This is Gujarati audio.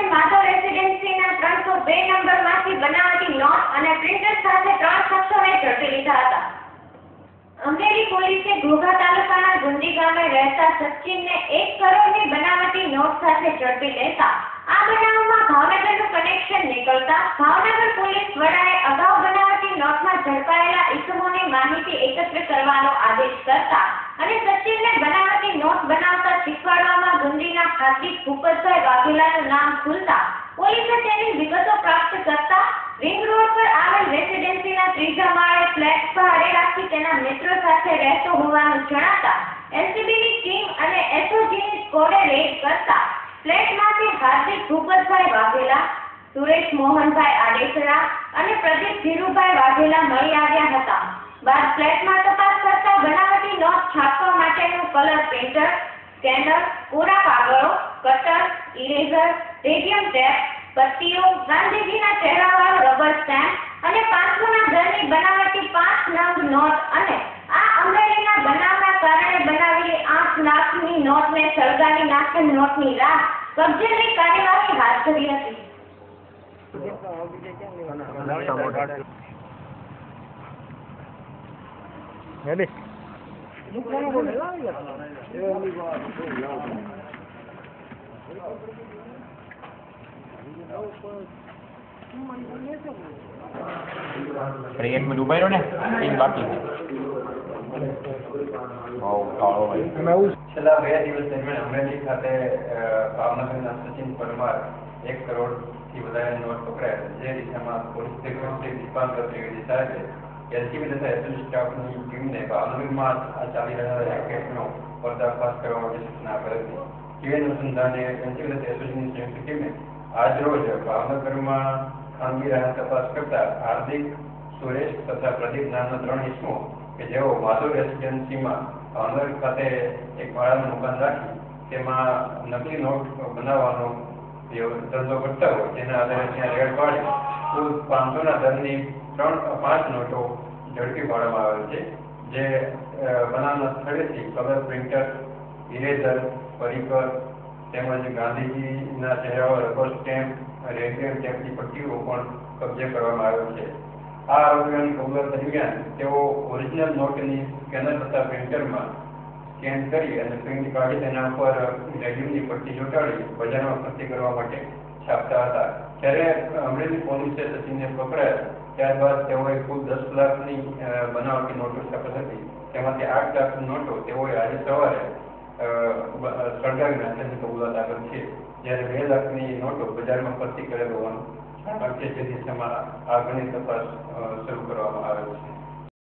પોલીસે માધવ રેસિડેન્સીના ત્રણસો બે નંબરમાંથી બનાવટી નોટ અને પ્રિન્ટર સાથે ત્રણ શખ્સોને ઝડપી લીધા હતા. અમરેલી પોલીસે ઘોઘા તાલુકાના ગુંદી ગામે રહેતા સચિનને એક કરોડની બનાવટી નોટ સાથે ઝડપી લેતા આ બનાવમાં ભાવનગરનું કનેક્શન નીકળતા ભાવનગર પોલીસ વડાએ અગાઉ બનાવટી નોટમાં ઝડપાયેલા ઇસમોની માહિતી એકત્ર કરવાનો આદેશ કરતા અને સચિનને બનાવટી નોટ બનાવતા શીખવાડવામાં ગુંડીના હાર્દિક ભૂપતભાઈ વાઘેલાનું નામ ખુલતા પોલીસે તેની વિગતો પ્રાપ્ત કરતા રિંગ રોડ પર આવેલ રેસિડેન્સીના ત્રીજા માળે ફ્લેટ ભાડે રાખી તેના મિત્રો સાથે રહેતો હોવાનું જણાતા એલસીબીની ટીમ અને એસઓજીની સ્કોડે રેડ કરતા ફ્લેટમાંથી હાર્દિક ભૂપતભાઈ વાઘેલા, સુરેશ મોહનભાઈ આડેસરા અને પ્રદીપ ધીરુભાઈ વાઘેલા મળી આવ્યા હતા. બાદ ફ્લેટમાં તપાસ કરતા બનાવટી નોટ છાપવા માટેનું કલર પેન્ટર સ્કેનર કોરા કાગળો કટર ઇરેઝર રેડિયમ ટેપ પટ્ટીઓ ગાંધીજીના ચહેરાવાળો રબર સ્ટેમ્પ અને પાંચસોના દરની બનાવટી પાંચ નંગ નોટ અને આ અમરેલીના બનાવના કારણે બનાવેલી આઠ લાખની નોટને સળગાવી નાખેલ નોટની રાહ કબજેની કાર્યવાહી હાથ ધરી હતી Ready? મિનિટ ઊભા રહ્યો ને? એ બાકી. છેલ્લા બે દિવસ દરમિયાન અમરેલી ખાતે ભાવનગરના સચિન પરમાર એક કરોડથી વધારે નોટ પકડાયા જે દિશામાં પોલીસ દીપાંકર ત્રિવેદી સાહેબે એલસીબી તથા એસઓજી સ્ટાફની ટીમને ભાવનગરમાં ચાલી રહેલા રેકેટનો પર્દાફાશ કરવા માટે સૂચના કરી હતી જે અનુસંધાને એલસીબી તથા એસઓજીની સંયુક્ત ટીમે આજરોજ ભાવનગરમાં ખાનગી રાહ તપાસ કરતા હાર્દિક સુરેશ તથા પ્રદીપ નામના ત્રણ ઇસમો કે જેઓ માધુ રેસિડેન્સીમાં ભાવનગર ખાતે એક ભાડાનું મકાન રાખી તેમાં નકલી નોટ બનાવવાનો ધંધો કરતા હોય તેના આધારે ત્યાં રેડ પાડી કુલ પાંચસોના દરની ત્રણ પાંચ નોટો ઝડપી પાડવામાં આવેલ છે, જે બનાવના સ્થળેથી કલર પ્રિન્ટર ઇરેઝર પરિકર તેમજ ગાંધીજીના ચહેરાઓ રબર સ્ટેમ્પ રેડિયમ સ્ટેમ્પની પટ્ટીઓ પણ કબજે કરવામાં આવેલ છે. આ આરોપીઓની કબૂલત દરમિયાન તેઓ ઓરિજિનલ નોટની સ્કેનર તથા પ્રિન્ટરમાં સ્કેન કરી અને પ્રિન્ટ કાઢી તેના પર રેડિયમની પટ્ટી ચોંટાડી બજારમાં ભરતી કરવા માટે છાપતા હતા. ત્યારે અમરેલી પોલીસે સચિનને પકડાયા ત્યારબાદ તેઓએ કુલ દસ લાખની બનાવટી નોટો છાપત હતી. તેમાંથી આઠ લાખની નોટો તેઓએ આજે સવારે સળગાવી નાખ્યાની કબૂલાત આગળ છે. જ્યારે બે લાખની નોટો બજારમાં ફરતી કરેલ હોવાનું છે જે દિશામાં આગળની તપાસ શરૂ કરવામાં આવેલ છે.